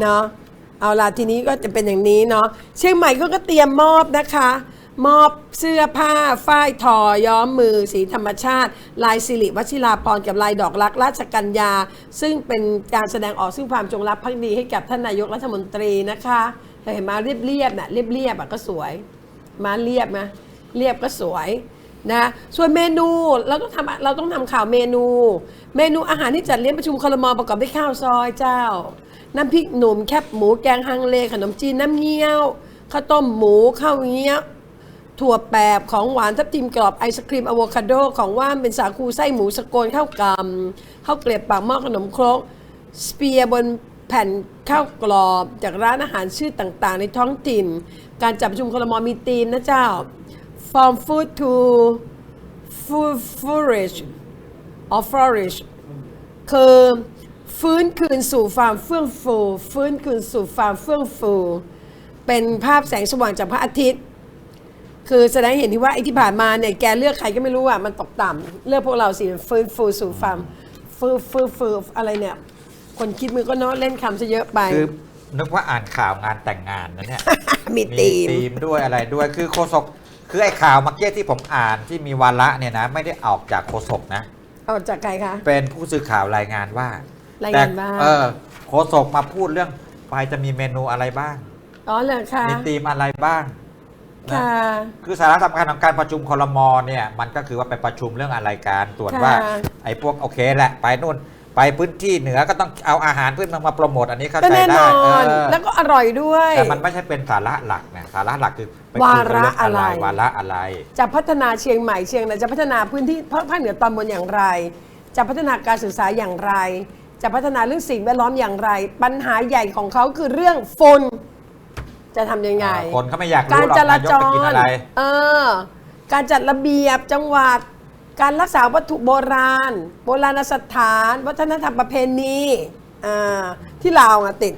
เนาะเอาล่ะทีนี้ก็จะเป็นอย่างนี้เนาะเชียงใหม่ก็ก็เตรียมมอบนะคะ มอบเสื้อผ้าฝ้ายทอย้อมมือสีธรรมชาติ ลายสิริวชิราพรกับลายดอกรักราชกัญญา ซึ่งเป็นการแสดงออกซึ่งความจงรักภักดีให้กับท่านนายกรัฐมนตรีนะคะเห็นมาเรียบเรียบๆน่ะเรียบเรียบๆอะก็สวย มาเรียบนะเรียบก็สวย นะส่วนเมนูเราต้องทำเราต้องทำข่าวเมนู เมนูอาหารที่จัดเลี้ยงประชุมคลมประกอบด้วยข้าวซอยเจ้า น้ำพริกหนุ่มแคบหมูแกงฮังเลขนมจีนน้ำเงี้ยวข้าวต้มหมูข้าวเงี้ยวถั่วแปบของหวานทับทิมกรอบไอศครีมอะโวคาโดของว่านเป็นสาคูไส้หมูสะโกนข้าวกำข้าวเกลียบปากหม้อขนมครกสเปียบนแผ่นข้าวกรอบ จากร้านอาหารชื่อต่างๆ ในท้องถิ่น การจัดประชุมคลมมีธีมนะเจ้า from food to food flourish or flourish คือฟื้นคืนสู่ความเฟื่องฟู ฟื้นคืนสู่ความเฟื่องฟู เป็นภาพแสงสว่างจากพระอาทิตย์ คือแสดงให้เห็นที่ว่าไอ้ที่ผ่านมาเนี่ยแกเลือกใครก็ไม่รู้อะมันตกต่ำเลือกพวกเราสิฟื้นฟูสู่ความฟื้นฟื้นฟูอะไรเนี่ย คนคิดมือก็เนาะเล่นคำซะเยอะไป คือนึกว่าอ่านข่าวงานแต่งงานนะเนี่ย มีตีม ธีมด้วยอะไรด้วยคือโฆษก คือไอ้ข่าวเมื่อกี้ที่ผมอ่านที่มีวาระเนี่ยนะ ไม่ได้ออกจากโฆษกนะ เอาจากใครคะเป็นผู้สื่อข่าวรายงานว่ารายแต่งานว่าเออโฆษกมาพูดเรื่องไปจะมีเมนูอะไรบ้าง อ๋อเหรอคะมีธีมอะไรบ้างนะค่ะ คือสาระสำคัญของการประชุมคลมเนี่ย มันก็คือว่าไปประชุมเรื่องอะไรการตรวจว่าค่ะไอ้พวกโอเคแหละไปนู่น ไปพื้นที่เหนือก็ต้องเอาอาหารพื้นเมืองมาโปรโมทอันนี้เข้าก็ใจแน่นได้อน เออแล้วก็อร่อยด้วย แต่มันไม่ใช่เป็นสาระหลักนะ สาระหลักคือไปวาคุยกันระเรื่องอะไรอะไรวาระอะไร จะพัฒนาเชียงใหม่เชียงรายจะพัฒนาพื้นที่ภาคภาคเหนือตอนบนอย่างไร จะพัฒนาการศึกษาอย่างไร จะพัฒนาเรื่องสิ่งแวดล้อมอย่างไร ปัญหาใหญ่ของเขาคือเรื่องฝุ่นจะทำยังไง คนเขาไม่อยากการรู้หรอกจรานายกจจะกินรอะไรเออ การจัดระเบียบจังหวัด การรักษาวัตถุโบราณ โบราณสถาน วัฒนธรรมประเพณี อ่า ที่ลาวอะติด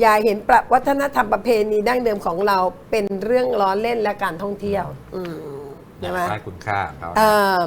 อย่าเห็นประวัฒนธรรมประเพณีดั้งเดิมของเราเป็นเรื่องล้อเล่นและการท่องเที่ยว อืมใช่ไหมใช่คุณค่าของเขา เอ่อ